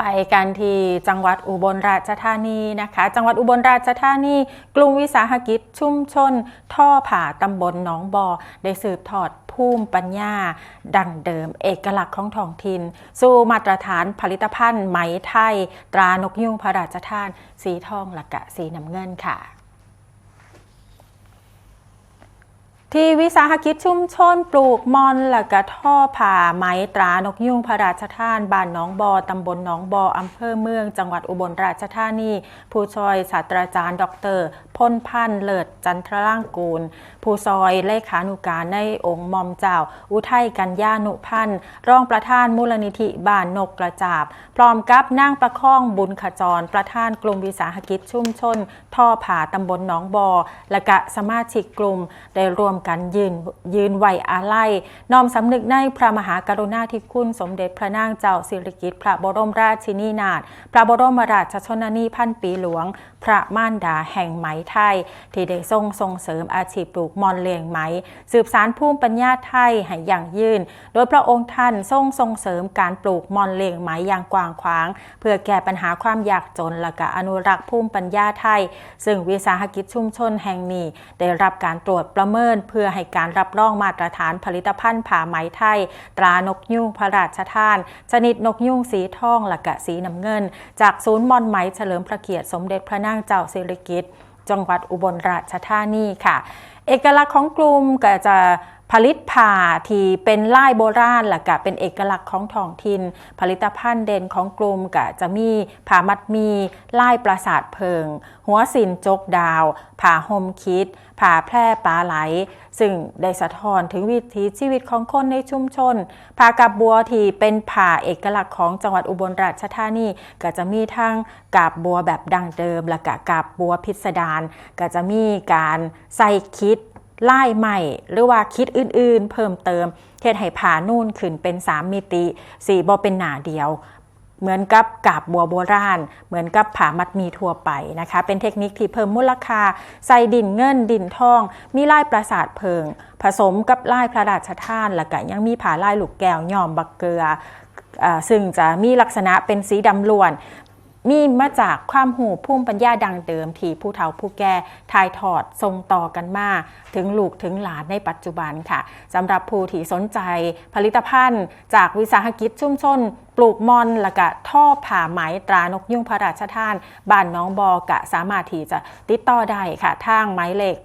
ไปกันที่จังหวัดอุบลราชธานีนะคะ จังหวัดอุบลราชธานี กลุ่มวิสาหกิจชุมชน ท่อผ่าตำบลหนองบอได้สืบทอดภูมิปัญญา ดังเดิม เอกลักษณ์ของท้องถิ่นสู่มาตรฐานผลิตภัณฑ์ไหมไทย ตรานกยุงพระราชทาน สีทองหลักกะสีน้ำเงินค่ะ ที่วิสาหกิจชุมชนปลูกมอนและกระท่อผ่าไหมตรานกยุงพระราชทานบ้านหนองบอตำบลหนองบออำเภอเมือง จังหวัดอุบลราชธานี ผู้ช่วยศาสตราจารย์ ดร พลพันธ์เลิศจันทร่างกูล ผู้ซอยเลขานุการในองค์มอมเจ้า อุทัยกัญญานุพันธ์รองประธานมูลนิธิบ้านนกกระจาบ พร้อมกับนางประคองบุญขจร ประธานกลุ่มวิสาหกิจชุมชน ท่อผาตำบลหนองบอ และกะสมาชิกกลุ่มได้รวมกันยืนยืนไหวอาลัยน้อมสำนึกในพระมหากรุณาธิคุณสมเด็จพระนางเจ้าสิริกิติ์พระบรมราชินีนาถพระบรมราชชนนีพันปีหลวง พระม่านดาแห่งไหมไทย ที่ได้ทรงส่งเสริมอาชีพปลูกมอนเลียงไหม สืบสารภูมิปัญญาไทยให้อย่างยืน โดยพระองค์ท่านทรงส่งเสริมการปลูกมอนเลียงไหมอย่างกว้างขวาง เพื่อแก้ปัญหาความยากจนและก็อนุรักษ์ภูมิปัญญาไทย ซึ่งวิสาหกิจชุมชนแห่งนี้ ได้รับการตรวจประเมิน เพื่อให้การรับรองมาตรฐานผลิตภัณฑ์ผ่าไหมไทย ตรานกยุงพระราชทาน ชนิดนกยุงสีทองและกะสีน้ำเงิน จากศูนย์มอนไหมเฉลิมพระเกียรติสมเด็จพระนางเจ้าศิริกิตจังหวัดอุบลราชธานีค่ะ เอกลักษณ์ของกลุ่มก็จะ ผลิตผ่าที่เป็นลายโบราณและก็เป็นเอกลักษณ์ของท้องถิ่นผลิตภัณฑ์เด่นของกลุ่มก็จะมีผ่ามัดมีลายปราสาทเพิง หัวสินจกดาวผ่าห่มคิดผ่าแพร่ปลาไหล ซึ่งได้สะท้อนถึงวิถีชีวิตของคนในชุมชนผ่ากับบัวที่เป็นผ่าเอกลักษณ์ของจังหวัดอุบลราชธานีก็จะมีทั้งกาบบัวแบบดั้งเดิมและก็กาบบัวพิสดารก็จะมีการใส่คิด ลายใหม่ หรือว่าคิดอื่นๆ เพิ่มเติมเฮ็ดให้ผานู่นขึ้นเป็น 3 มิติสีบอเป็นหนาเดียว เหมือนกับกาบบัวโบราณ เหมือนกับผามัดมีทั่วไปนะคะ เป็นเทคนิคที่เพิ่มมูลค่า ใส่ดินเงินดินทอง มีลายปราสาทเพิง ผสมกับลายพระราชทาน แล้วก็ยังมีผ่าลายลูกแก้วย่อมบักเกลืออ่าซึ่งจะมีลักษณะเป็นสีดำล้วน มีมาจากความหูภูมิปัญญาดังเดิม ที่ผู้เฒ่าผู้แก่ถ่ายทอดทรงต่อกันมา ถึงลูกถึงหลานในปัจจุบันค่ะสำหรับผู้ที่สนใจผลิตภัณฑ์ จากวิสาหกิจชุมชนปลูกมอนและกะท่อผ่าไหมตรานกยุงพระราชทานบ้านน้องบอกะสามารถที่จะติดต่อได้ค่ะทางหมายเลข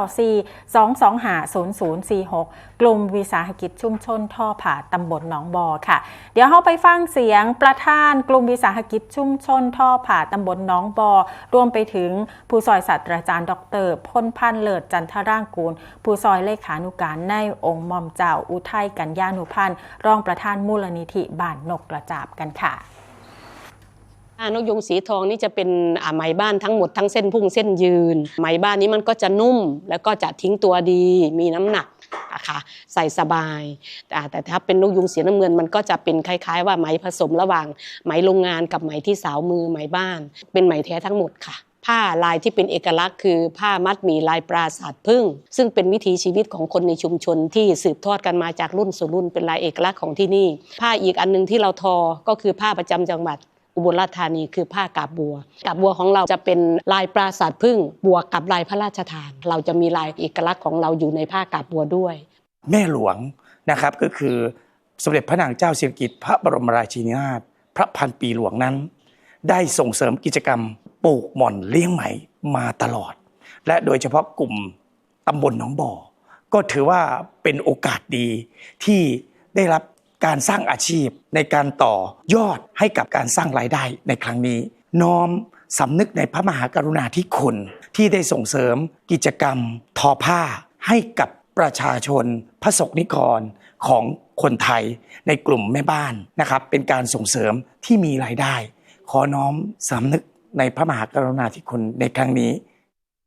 094 225 0046 กลุ่มวิสาหกิจชุมชนท่อผ่าตำบลหนองบอค่ะ เดี๋ยวเราไปฟังเสียงประธานกลุ่มวิสาหกิจชุมชนท่อผ่าตำบลหนองบอ รวมไปถึงผู้ซอยศาสตราจารย์ ดรพลพันธ์เลิศจันทร่างกูล ผู้ซอยเลขานุการในองค์มอมเจ้าอุทัยกัญญานุพันธ์รองประธานมูลนิธิบ้านนกกระจาบกันค่ะนกยุงสีทองนี่จะเป็นไหมบ้านทั้งหมดทั้งเส้นพุ่งเส้นยืน ไหมบ้านนี้มันก็จะนุ่ม แล้วก็จะทิ้งตัวดี มีน้ำหนักนะคะใส่สบายแต่แต่ถ้าเป็นนกยุงสีน้ำเงินมันก็จะเป็นคล้าย ๆ ว่าไหมผสมระหว่างไหมโรงงานกับไหมที่สาวมือไหมบ้าน เป็นไหมแท้ทั้งหมดค่ะ ผ้าลายที่เป็นเอกลักษณ์ คือผ้ามัดหมี่ลายปราสาทพึ่ง ซึ่งเป็นวิถีชีวิตของคนในชุมชนที่สืบทอดกันมาจากรุ่นสู่รุ่นเป็นลายเอกลักษณ์ของที่นี่ ผ้าอีกอันหนึงที่เราทอก็คือผ้าประจำจังหวัดอุบลราชธานีคือผ้ากาบบัว กาบบัวของเราจะเป็นลายปราสาทพึ่งบวกกับลายพระราชทาน เราจะมีลายเอกลักษณ์ของเราอยู่ในผ้ากาบบัวด้วย แม่หลวงนะครับก็คือสมเด็จพระนางเจ้าสิริกิติ์พระบรมราชินีนาถพระพันปีหลวงนั้น ได้ส่งเสริมกิจกรรมปลูกหม่อนเลี้ยงไหมมาตลอด และโดยเฉพาะกลุ่มตำบลหนองบ่อ ก็ถือว่าเป็นโอกาสดีที่ได้รับการสร้างอาชีพในการต่อยอดให้กับการสร้างรายได้ในครั้งนี้ น้อมสำนึกในพระมหากรุณาธิคุณที่ได้ส่งเสริมกิจกรรมทอผ้าให้กับประชาชนพระสกนิกรของคนไทยในกลุ่มแม่บ้านนะครับ เป็นการส่งเสริมที่มีรายได้ ขอน้อมสำนึกในพระมหากรุณาธิคุณในครั้งนี้